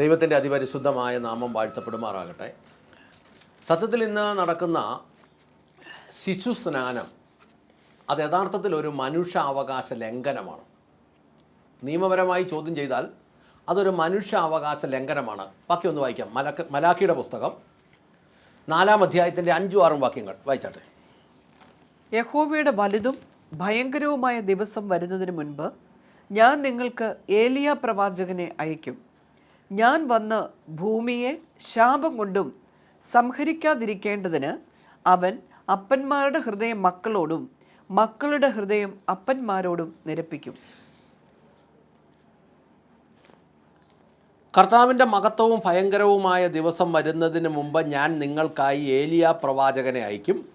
ദൈവത്തിന്റെ അതിപരിശുദ്ധമായ നാമം വാഴ്ത്തപ്പെടുമാറാകട്ടെ. സത്യത്തിൽ ഇന്ന് നടക്കുന്ന ശിശു സ്നാനം അത് യഥാർത്ഥത്തിൽ ഒരു മനുഷ്യാവകാശ ലംഘനമാണ്. നിയമപരമായി ചോദ്യം ചെയ്താൽ അതൊരു മനുഷ്യാവകാശ ലംഘനമാണ്. ബാക്കി ഒന്ന് വായിക്കാം. മലക്ക മലാഖിയുടെ പുസ്തകം നാലാം അധ്യായത്തിന്റെ അഞ്ചും ആറും വാക്യങ്ങൾ. വായിച്ചാട്ടെ. യഹോവയുടെ വലുതും ഭയങ്കരവുമായ ദിവസം വരുന്നതിന് മുൻപ് ഞാൻ നിങ്ങൾക്ക് ഏലിയ പ്രവാചകനെ അയക്കും ഞാൻ വന്ന് ഭൂമിയെ ശാപം കൊണ്ടും സംഹരിക്കാതിരിക്കേണ്ടതിന് അവൻ അപ്പന്മാരുടെ ഹൃദയം മക്കളോടും മക്കളുടെ ഹൃദയം അപ്പന്മാരോടും നിരപ്പിക്കും. കർത്താവിന്റെ മഹത്വവും ഭയങ്കരവുമായ ദിവസം വരുന്നതിന് മുമ്പ് ഞാൻ നിങ്ങൾക്കായി ഏലിയ പ്രവാചകനെ അയക്കും.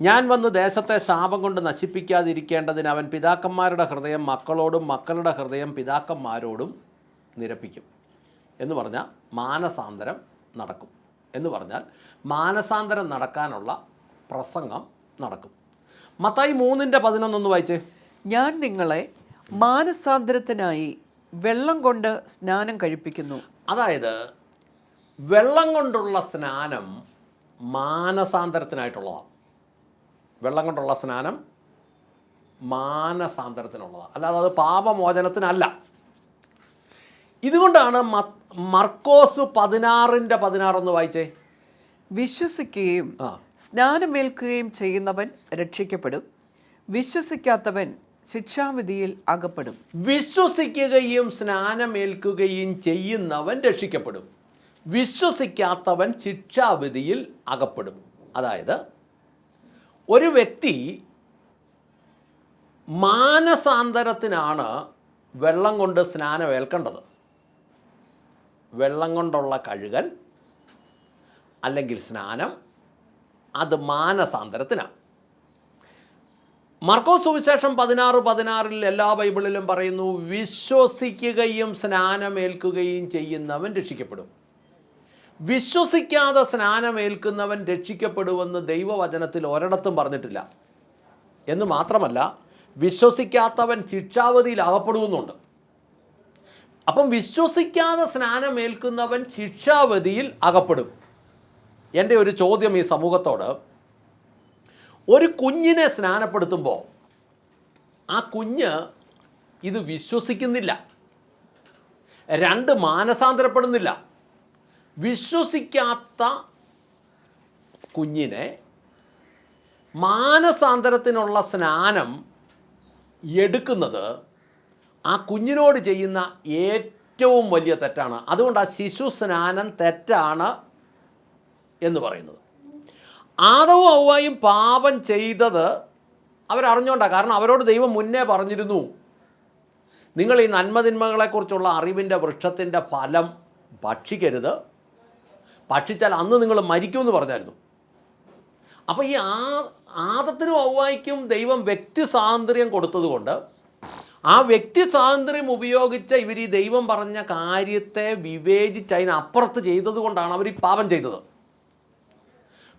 ഞാൻ വന്ന് ദേശത്തെ ശാപം കൊണ്ട് നശിപ്പിക്കാതിരിക്കേണ്ടതിന് അവൻ പിതാക്കന്മാരുടെ ഹൃദയം മക്കളോടും മക്കളുടെ ഹൃദയം പിതാക്കന്മാരോടും നിരപ്പിക്കും. എന്ന് പറഞ്ഞാൽ മാനസാന്തരം നടക്കും. എന്ന് പറഞ്ഞാൽ മാനസാന്തരം നടക്കാനുള്ള പ്രസംഗം നടക്കും. മത്തായി മൂന്നിന്റെ പതിനൊന്നൊന്ന് വായിച്ചേ. ഞാൻ നിങ്ങളെ മാനസാന്തരത്തിനായി വെള്ളം കൊണ്ട് സ്നാനം കഴിപ്പിക്കുന്നു. അതായത് വെള്ളം കൊണ്ടുള്ള സ്നാനം മാനസാന്തരത്തിനായിട്ടുള്ളതാണ്. വെള്ളം കൊണ്ടുള്ള സ്നാനം മാനസാന്തരത്തിനുള്ളതാണ്. അല്ലാതെ അത് പാപമോചനത്തിനല്ല. ഇതുകൊണ്ടാണ് മർക്കോസ് മർക്കോസ് പതിനാറിന്റെ പതിനാറൊന്ന് വായിച്ചേ. വിശ്വസിക്കുകയും സ്നാനമേൽക്കുകയും ചെയ്യുന്നവൻ രക്ഷിക്കപ്പെടും. വിശ്വസിക്കാത്തവൻ ശിക്ഷാവിധിയിൽ അകപ്പെടും. വിശ്വസിക്കുകയും സ്നാനമേൽക്കുകയും ചെയ്യുന്നവൻ രക്ഷിക്കപ്പെടും. വിശ്വസിക്കാത്തവൻ ശിക്ഷാവിധിയിൽ അകപ്പെടും. അതായത് ഒരു വ്യക്തി മാനസാന്തരത്തിനാണ് വെള്ളം കൊണ്ട് സ്നാനമേൽക്കേണ്ടത്. വെള്ളം കൊണ്ടുള്ള കഴുകൽ അല്ലെങ്കിൽ സ്നാനം അത് മാനസാന്തരത്തിനാണ്. മർക്കോസ് സുവിശേഷം പതിനാറ് പതിനാറിൽ എല്ലാ ബൈബിളിലും പറയുന്നു വിശ്വസിക്കുകയും സ്നാനമേൽക്കുകയും ചെയ്യുന്നവൻ രക്ഷിക്കപ്പെടും. വിശ്വസിക്കാതെ സ്നാനമേൽക്കുന്നവൻ രക്ഷിക്കപ്പെടുമെന്ന് ദൈവവചനത്തിൽ ഒരിടത്തും പറഞ്ഞിട്ടില്ല. എന്ന് മാത്രമല്ല വിശ്വസിക്കാത്തവൻ ശിക്ഷാവധിയിൽ അകപ്പെടുമെന്നുണ്ട് അപ്പം വിശ്വസിക്കാതെ സ്നാനമേൽക്കുന്നവൻ ശിക്ഷാവധിയിൽ അകപ്പെടും. എന്റെ ഒരു ചോദ്യം ഈ സമൂഹത്തോട്. ഒരു കുഞ്ഞിനെ സ്നാനപ്പെടുത്തുമ്പോൾ ആ കുഞ്ഞ് ഇത് വിശ്വസിക്കുന്നില്ല. രണ്ട് മാനസാന്തരപ്പെടുന്നില്ല. വിശ്വസിക്കാത്ത കുഞ്ഞിനെ മാനസാന്തരത്തിനുള്ള സ്നാനം എടുക്കുന്നത് ആ കുഞ്ഞിനോട് ചെയ്യുന്ന ഏറ്റവും വലിയ തെറ്റാണ്. അതുകൊണ്ട് ആ ശിശു സ്നാനം തെറ്റാണ് എന്ന് പറയുന്നത്. ആദവും ഔവായും പാപം ചെയ്തത് അവരറിഞ്ഞുകൊണ്ടാണ് കാരണം അവരോട് ദൈവം മുന്നേ പറഞ്ഞിരുന്നു. നിങ്ങൾ ഈ നന്മതിന്മകളെക്കുറിച്ചുള്ള അറിവിന്റെ വൃക്ഷത്തിന്റെ ഫലം ഭക്ഷിക്കരുത്. ഭക്ഷിച്ചാൽ അന്ന് നിങ്ങൾ മരിക്കുമെന്ന് പറഞ്ഞായിരുന്നു. അപ്പോൾ ഈ ആ ആദത്തിനും ഔവായിക്കും ദൈവം വ്യക്തി സ്വാതന്ത്ര്യം കൊടുത്തതുകൊണ്ട് ആ വ്യക്തി സ്വാതന്ത്ര്യം ഉപയോഗിച്ച ഇവർ ഈ ദൈവം പറഞ്ഞ കാര്യത്തെ വിവേചിച്ച് അതിനപ്പുറത്ത് ചെയ്തത് കൊണ്ടാണ് അവർ ഈ പാപം ചെയ്തത്.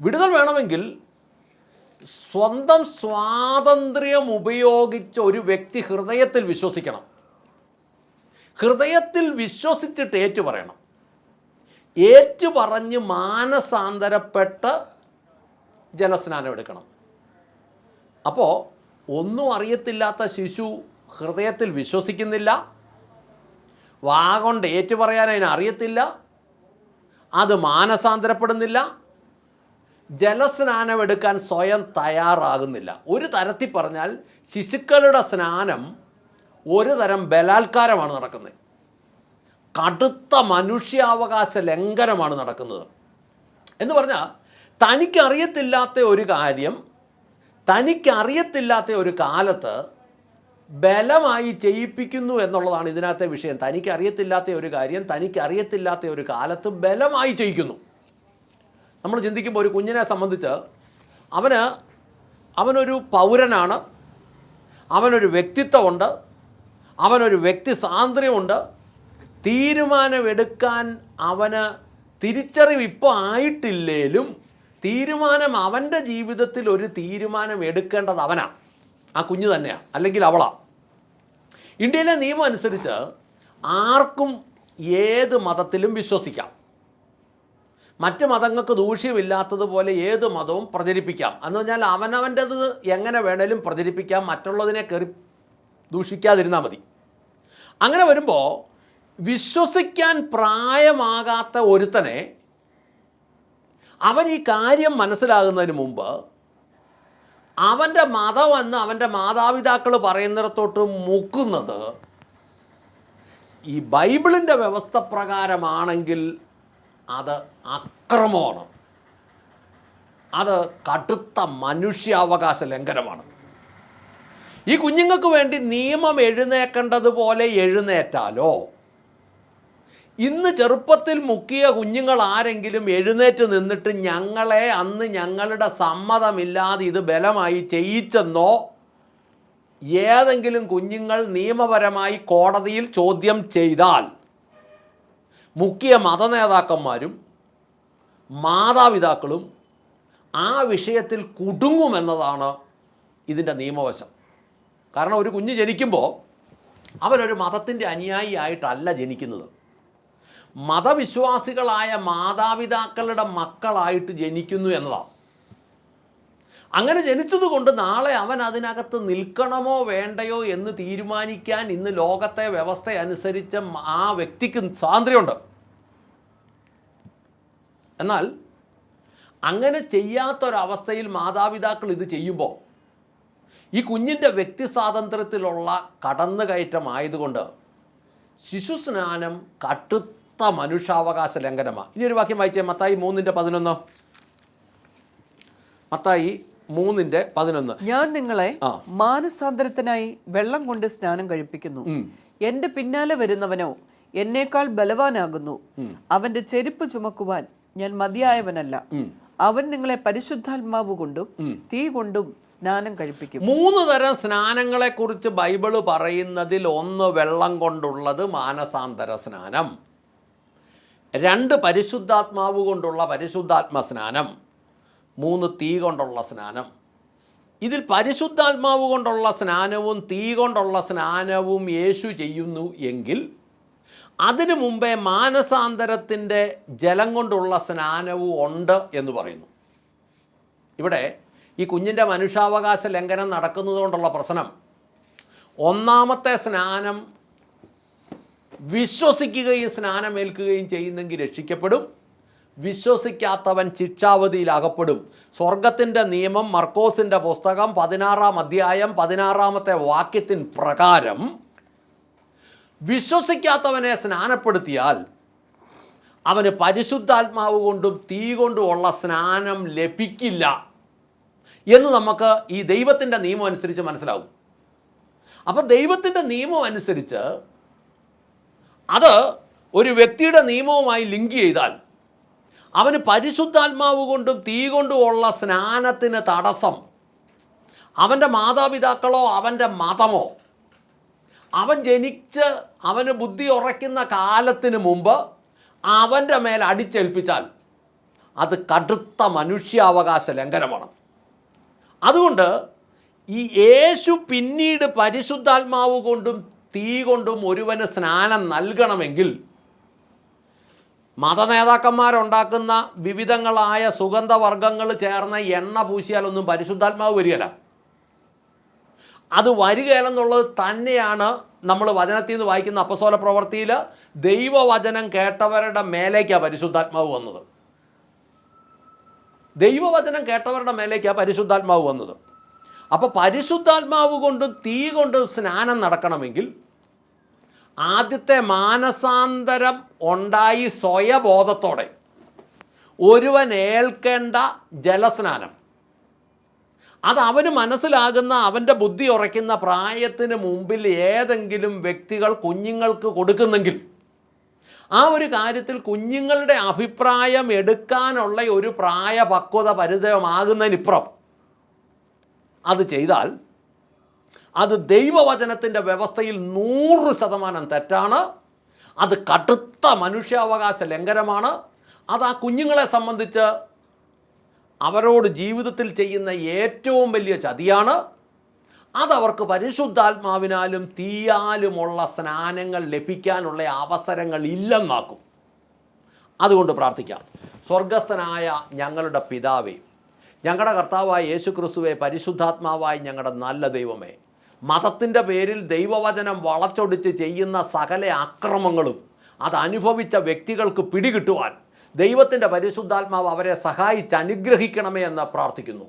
വിടുതൽ വേണമെങ്കിൽ സ്വന്തം സ്വാതന്ത്ര്യം ഉപയോഗിച്ച ഒരു വ്യക്തി ഹൃദയത്തിൽ വിശ്വസിക്കണം. ഹൃദയത്തിൽ വിശ്വസിച്ചിട്ട് ഏറ്റു പറയണം ഏറ്റു പറഞ്ഞ് മാനസാന്തരപ്പെട്ട് ജലസ്നാനം എടുക്കണം. അപ്പോൾ ഒന്നും അറിയത്തില്ലാത്ത ശിശു ഹൃദയത്തിൽ വിശ്വസിക്കുന്നില്ല. വാ കൊണ്ട് അതിനെ പറയാൻ അതിന് അറിയത്തില്ല. അത് മാനസാന്തരപ്പെടുന്നില്ല. ജലസ്നാനം എടുക്കാൻ സ്വയം തയ്യാറാകുന്നില്ല. ഒരു തരത്തിൽ പറഞ്ഞാൽ ശിശുക്കളുടെ സ്നാനം ഒരു തരം ബലാത്കാരമാണ് നടക്കുന്നത്. കടുത്ത മനുഷ്യാവകാശ ലംഘനമാണ് നടക്കുന്നത്. എന്ന് പറഞ്ഞാൽ തനിക്കറിയത്തില്ലാത്ത ഒരു കാര്യം തനിക്കറിയത്തില്ലാത്ത ഒരു കാലത്ത് ബലമായി ചെയ്യിപ്പിക്കുന്നു എന്നുള്ളതാണ് ഇതിനകത്തെ വിഷയം. തനിക്ക് അറിയത്തില്ലാത്ത ഒരു കാര്യം തനിക്ക് അറിയത്തില്ലാത്ത ഒരു കാലത്ത് ബലമായി ചെയ്യിക്കുന്നു. നമ്മൾ ചിന്തിക്കുമ്പോൾ ഒരു കുഞ്ഞിനെ സംബന്ധിച്ച് അവന് അവനൊരു പൗരനാണ് അവനൊരു വ്യക്തിത്വമുണ്ട് അവനൊരു വ്യക്തി സ്വാതന്ത്ര്യമുണ്ട്. തീരുമാനമെടുക്കാൻ അവന് തിരിച്ചറിവ് ഇപ്പോൾ ആയിട്ടില്ലേലും തീരുമാനം അവന്റെ ജീവിതത്തിൽ ഒരു തീരുമാനം എടുക്കേണ്ടത് അവനാ ആ കുഞ്ഞ് തന്നെയാണ് അല്ലെങ്കിൽ അവളാ. ഇന്ത്യയിലെ നിയമം അനുസരിച്ച് ആർക്കും ഏത് മതത്തിലും വിശ്വസിക്കാം. മറ്റ് മതങ്ങൾക്ക് ദൂഷ്യമില്ലാത്തതുപോലെ ഏത് മതവും പ്രചരിപ്പിക്കാം. എന്ന് പറഞ്ഞാൽ അവനവന്റെത് എങ്ങനെ വേണേലും പ്രചരിപ്പിക്കാം മറ്റുള്ളതിനെ കയറി ദൂഷിക്കാതിരുന്നാൽ മതി. അങ്ങനെ വരുമ്പോൾ വിശ്വസിക്കാൻ പ്രായമാകാത്ത ഒരുത്തനെ അവൻ ഈ കാര്യം മനസ്സിലാകുന്നതിന് മുമ്പ് അവന്റെ മതമെന്ന് അവന്റെ മാതാപിതാക്കൾ പറയുന്നിടത്തോട്ട് മുക്കുന്നത് ഈ ബൈബിളിന്റെ വ്യവസ്ഥ പ്രകാരമാണെങ്കിൽ അത് അക്രമമാണ്. അത് കടുത്ത മനുഷ്യാവകാശ ലംഘനമാണ്. ഈ കുഞ്ഞുങ്ങൾക്ക് വേണ്ടി നിയമം എഴുന്നേക്കേണ്ടതുപോലെ എഴുന്നേറ്റാലോ? ഇന്ന് ചെറുപ്പത്തിൽ മുക്കിയ കുഞ്ഞുങ്ങൾ ആരെങ്കിലും എഴുന്നേറ്റ് നിന്നിട്ട് ഞങ്ങളെ അന്ന് ഞങ്ങളുടെ സമ്മതമില്ലാതെ ഇത് ബലമായി ചെയ്യിച്ചെന്നോ? ഏതെങ്കിലും കുഞ്ഞുങ്ങൾ നിയമപരമായി കോടതിയിൽ ചോദ്യം ചെയ്താൽ മുഖ്യ മതനേതാക്കന്മാരും മാതാപിതാക്കളും ആ വിഷയത്തിൽ കുടുങ്ങുമെന്നതാണ് ഇതിന്റെ നിയമവശം. കാരണം ഒരു കുഞ്ഞ് ജനിക്കുമ്പോൾ അവനൊരു മതത്തിന്റെ അനുയായി ആയിട്ടല്ല ജനിക്കുന്നത്. മതവിശ്വാസികളായ മാതാപിതാക്കളുടെ മക്കളായിട്ട് ജനിക്കുന്നു എന്നതാണ്. അങ്ങനെ ജനിച്ചതുകൊണ്ട് നാളെ അവൻ അതിനകത്ത് നിൽക്കണമോ വേണ്ടയോ എന്ന് തീരുമാനിക്കാൻ ഇന്ന് ലോകത്തെ വ്യവസ്ഥ അനുസരിച്ച് ആ വ്യക്തിക്ക് സ്വാതന്ത്ര്യമുണ്ട്. എന്നാൽ അങ്ങനെ ചെയ്യാത്തൊരവസ്ഥയിൽ മാതാപിതാക്കൾ ഇത് ചെയ്യുമ്പോൾ ഈ കുഞ്ഞിന്റെ വ്യക്തി സ്വാതന്ത്ര്യത്തിലുള്ള കടന്നുകയറ്റമായതുകൊണ്ട് ശിശുസ്നാനം കടുത്ത മനുഷ്യാവകാശ ലംഘനമാണ് ഇനി ഒരു വാക്യം വായിച്ചേ. മത്തായി മൂന്നിന്റെ പതിനൊന്ന്. മത്തായി മൂന്നിന്റെ പതിനൊന്ന്. ഞാൻ നിങ്ങളെ മാനസാന്തരത്തിനായി വെള്ളം കൊണ്ട് സ്നാനം കഴിപ്പിക്കുന്നു. എന്റെ പിന്നാലെ വരുന്നവനോ എന്നേക്കാൾ ബലവാനാകുന്നു. അവന്റെ ചെരുപ്പ് ചുമക്കുവാൻ ഞാൻ മതിയായവനല്ല. അവൻ നിങ്ങളെ പരിശുദ്ധാത്മാവ് കൊണ്ടും തീ കൊണ്ടും സ്നാനം കഴിപ്പിക്കും. മൂന്ന് തരം സ്നാനങ്ങളെ കുറിച്ച് ബൈബിൾ പറയുന്നതിൽ ഒന്ന് വെള്ളം കൊണ്ടുള്ളത് മാനസാന്തര സ്നാനം. രണ്ട് പരിശുദ്ധാത്മാവ് കൊണ്ടുള്ള പരിശുദ്ധാത്മ സ്നാനം മൂന്ന് തീ കൊണ്ടുള്ള സ്നാനം. ഇതിൽ പരിശുദ്ധാത്മാവ് കൊണ്ടുള്ള സ്നാനവും തീ കൊണ്ടുള്ള സ്നാനവും യേശു ചെയ്യുന്നു എങ്കിൽ അതിനു മുമ്പേ മാനസാന്തരത്തിന്റെ ജലം കൊണ്ടുള്ള സ്നാനവും ഉണ്ട് എന്ന് പറയുന്നു. ഇവിടെ ഈ കുഞ്ഞിന്റെ മനുഷ്യാവകാശ ലംഘനം നടക്കുന്നതുകൊണ്ടുള്ള പ്രശ്നം. ഒന്നാമത്തെ സ്നാനം വിശ്വസിക്കുകയും സ്നാനമേൽക്കുകയും ചെയ്യുന്നെങ്കിൽ രക്ഷിക്കപ്പെടും. വിശ്വസിക്കാത്തവൻ ശിക്ഷാവധിയിൽ അകപ്പെടും സ്വർഗത്തിന്റെ നിയമം മർക്കോസിന്റെ പുസ്തകം പതിനാറാം അധ്യായം പതിനാറാമത്തെ വാക്യത്തിൻ പ്രകാരം വിശ്വസിക്കാത്തവനെ സ്നാനപ്പെടുത്തിയാൽ അവന് പരിശുദ്ധാത്മാവ് കൊണ്ടും തീ കൊണ്ടുമുള്ള സ്നാനം ലഭിക്കില്ല എന്ന് നമുക്ക് ഈ ദൈവത്തിന്റെ നിയമം അനുസരിച്ച് മനസ്സിലാവും. അപ്പോൾ ദൈവത്തിന്റെ നിയമം അനുസരിച്ച് അത് ഒരു വ്യക്തിയുടെ നിയമവുമായി ലിങ്ക് ചെയ്താൽ അവന് പരിശുദ്ധാത്മാവ് കൊണ്ടും തീ കൊണ്ടുമുള്ള സ്നാനത്തിന് തടസ്സം അവന്റെ മാതാപിതാക്കളോ അവന്റെ മതമോ അവൻ ജനിച്ച് അവന് ബുദ്ധി ഉറയ്ക്കുന്ന കാലത്തിന് മുമ്പ് അവന്റെ മേൽ അടിച്ചേൽപ്പിച്ചാൽ അത് കടുത്ത മനുഷ്യാവകാശ ലംഘനമാണ്. അതുകൊണ്ട് ഈ യേശു പിന്നീട് പരിശുദ്ധാത്മാവ് കൊണ്ടും തീ കൊണ്ടും ഒരുവന് സ്നാനം നൽകണമെങ്കിൽ മതനേതാക്കന്മാരുണ്ടാക്കുന്ന വിവിധങ്ങളായ സുഗന്ധവർഗങ്ങൾ ചേർന്ന എണ്ണ പൂശിയാലൊന്നും പരിശുദ്ധാത്മാവ് വരികയില്ല. അത് വരികയില്ലെന്നുള്ളത് തന്നെയാണ് നമ്മൾ വചനത്തിൽ നിന്ന് വായിക്കുന്ന അപ്പസോല പ്രവൃത്തിയിൽ ദൈവവചനം കേട്ടവരുടെ മേലേക്കാണ് പരിശുദ്ധാത്മാവ് വന്നത്. ദൈവവചനം കേട്ടവരുടെ മേലേക്കാണ് പരിശുദ്ധാത്മാവ് വന്നത്. അപ്പോൾ പരിശുദ്ധാത്മാവ് കൊണ്ടും തീ കൊണ്ടും സ്നാനം നടക്കണമെങ്കിൽ ആദ്യത്തെ മാനസാന്തരം ഉണ്ടായി സ്വയബോധത്തോടെ. ഒരുവൻ ഏൽക്കേണ്ട ജലസ്നാനം. അത് അവന് മനസ്സിലാകുന്ന അവന്റെ ബുദ്ധി ഉറയ്ക്കുന്ന പ്രായത്തിന് മുമ്പിൽ ഏതെങ്കിലും വ്യക്തികൾ കുഞ്ഞുങ്ങൾക്ക് കൊടുക്കുന്നെങ്കിൽ ആ ഒരു കാര്യത്തിൽ കുഞ്ഞുങ്ങളുടെ അഭിപ്രായം എടുക്കാനുള്ള ഒരു പ്രായപക്വത പരിചയമാകുന്നതിനിപ്പുറം അത് ചെയ്താൽ അത് ദൈവവചനത്തിന്റെ വ്യവസ്ഥയിൽ നൂറ് ശതമാനം തെറ്റാണ്. അത് കടുത്ത മനുഷ്യാവകാശ ലംഘനമാണ്. അത് ആ കുഞ്ഞുങ്ങളെ സംബന്ധിച്ച് അവരോട് ജീവിതത്തിൽ ചെയ്യുന്ന ഏറ്റവും വലിയ ചതിയാണ്. അതവർക്ക് പരിശുദ്ധാത്മാവിനാലും തീയാലുമുള്ള സ്നാനങ്ങൾ ലഭിക്കാനുള്ള അവസരങ്ങൾ ഇല്ലെന്നാക്കും. അതുകൊണ്ട് പ്രാർത്ഥിക്കാം. സ്വർഗസ്ഥനായ ഞങ്ങളുടെ പിതാവേ ഞങ്ങളുടെ കർത്താവായ യേശു ക്രിസ്തുവെ പരിശുദ്ധാത്മാവായി ഞങ്ങളുടെ നല്ല ദൈവമേ മതത്തിന്റെ പേരിൽ ദൈവവചനം വളച്ചൊടിച്ച് ചെയ്യുന്ന സകല അക്രമങ്ങളും അത് അനുഭവിച്ച വ്യക്തികൾക്ക് പിടികിട്ടുവാൻ ദൈവത്തിന്റെ പരിശുദ്ധാത്മാവ് അവരെ സഹായിച്ച് അനുഗ്രഹിക്കണമേ എന്ന് പ്രാർത്ഥിക്കുന്നു.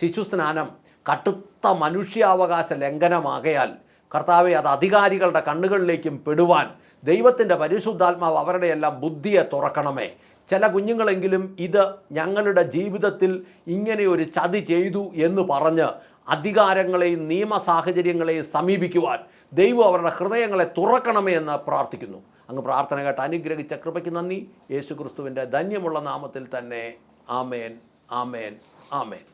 ശിശുസ്നാനം കടുത്ത മനുഷ്യാവകാശ ലംഘനമാകയാൽ കർത്താവെ അത് അധികാരികളുടെ കണ്ണുകളിലേക്കും പെടുവാൻ ദൈവത്തിന്റെ പരിശുദ്ധാത്മാവ് അവരുടെ എല്ലാം ബുദ്ധിയെ തുറക്കണമേ. ചില കുഞ്ഞുങ്ങളെങ്കിലും ഇത് ഞങ്ങളുടെ ജീവിതത്തിൽ ഇങ്ങനെ ഒരു ചതി ചെയ്തു എന്ന് പറഞ്ഞ് അധികാരങ്ങളെയും നിയമ സാഹചര്യങ്ങളെയും സമീപിക്കുവാൻ ദൈവം അവരുടെ ഹൃദയങ്ങളെ തുറക്കണമേ എന്ന് പ്രാർത്ഥിക്കുന്നു. അങ്ങ് പ്രാർത്ഥന കേട്ട് അനുഗ്രഹിച്ച കൃപയ്ക്ക് നന്ദി. യേശു ക്രിസ്തുവിന്റെ ധന്യമുള്ള നാമത്തിൽ തന്നെ ആമേൻ ആമേൻ ആമേൻ.